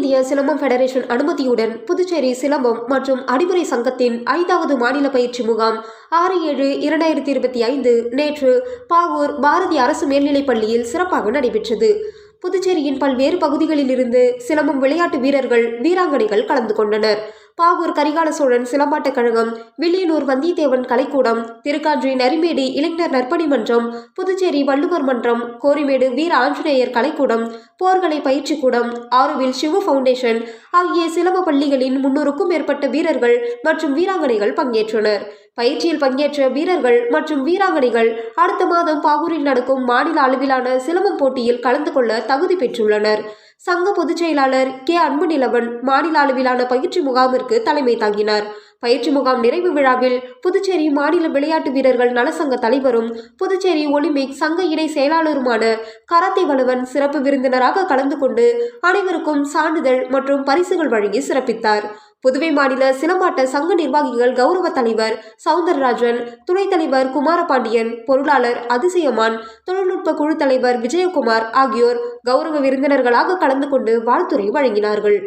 இந்திய சிலம்பம் ஃபெடரேஷன் அனுமதியுடன் புதுச்சேரி சிலம்பம் மற்றும் அடிமுறை சங்கத்தின் ஐந்தாவது மாநில பயிற்சி முகாம் ஆறு ஏழு இரண்டாயிரத்தி இருபத்தி ஐந்து நேற்று பாகூர் பாரதி அரசு மேல்நிலைப் பள்ளியில் சிறப்பாக நடைபெற்றது. புதுச்சேரியின் பல்வேறு பகுதிகளிலிருந்து சிலம்பம் விளையாட்டு வீரர்கள் வீராங்கனைகள் கலந்து கொண்டனர். பாகூர் கரிகால சோழன் சிலம்பாட்டக் கழகம் வில்லியனூர் வந்தியத்தேவன் கலைக்கூடம் திருக்காஞ்சி நரிமேடி இளைஞர் நற்பணி மன்றம் புதுச்சேரி வள்ளுவர் மன்றம் கோரிமேடு வீர ஆஞ்சநேயர் கலைக்கூடம் போர்களை பயிற்சி கூடம் ஆறுவில் சிவ ஃபவுண்டேஷன் ஆகிய சிலம்ப பள்ளிகளின் முன்னூறுக்கும் மேற்பட்ட வீரர்கள் மற்றும் வீராங்கனைகள் பங்கேற்றனர். பயிற்சியில் பங்கேற்ற வீரர்கள் மற்றும் வீராங்கனைகள் அடுத்த மாதம் பாகூரில் நடக்கும் மாநில அளவிலான சிலம்பம் போட்டியில் கலந்து கொள்ள தகுதி பெற்றுள்ளனர். சங்க பொதுச் செயலாளர் கே. அன்புநிலவன் மாநில அளவிலான பயிற்சி முகாமிற்கு தலைமை தாங்கினார். பயிற்சி முகாம் நிறைவு விழாவில் புதுச்சேரி மாநில விளையாட்டு வீரர்கள் நலசங்க தலைவரும் புதுச்சேரி ஒலிம்பிக் சங்க இணை செயலாளருமான கராத்தே வலுவன் சிறப்பு விருந்தினராக கலந்து கொண்டு அனைவருக்கும் சான்றிதழ் மற்றும் பரிசுகள் வழங்கி சிறப்பித்தார். புதுவை மாநில சிலம்பாட்ட சங்க நிர்வாகிகள் கௌரவ தலைவர் சவுந்தரராஜன் துணைத் தலைவர் குமாரபாண்டியன் பொருளாளர் அதிசயமான் தொழில்நுட்ப குழு தலைவர் விஜயகுமார் ஆகியோர் கௌரவ விருந்தினர்களாக கலந்து கொண்டு வாழ்த்துறை வழங்கினார்கள்.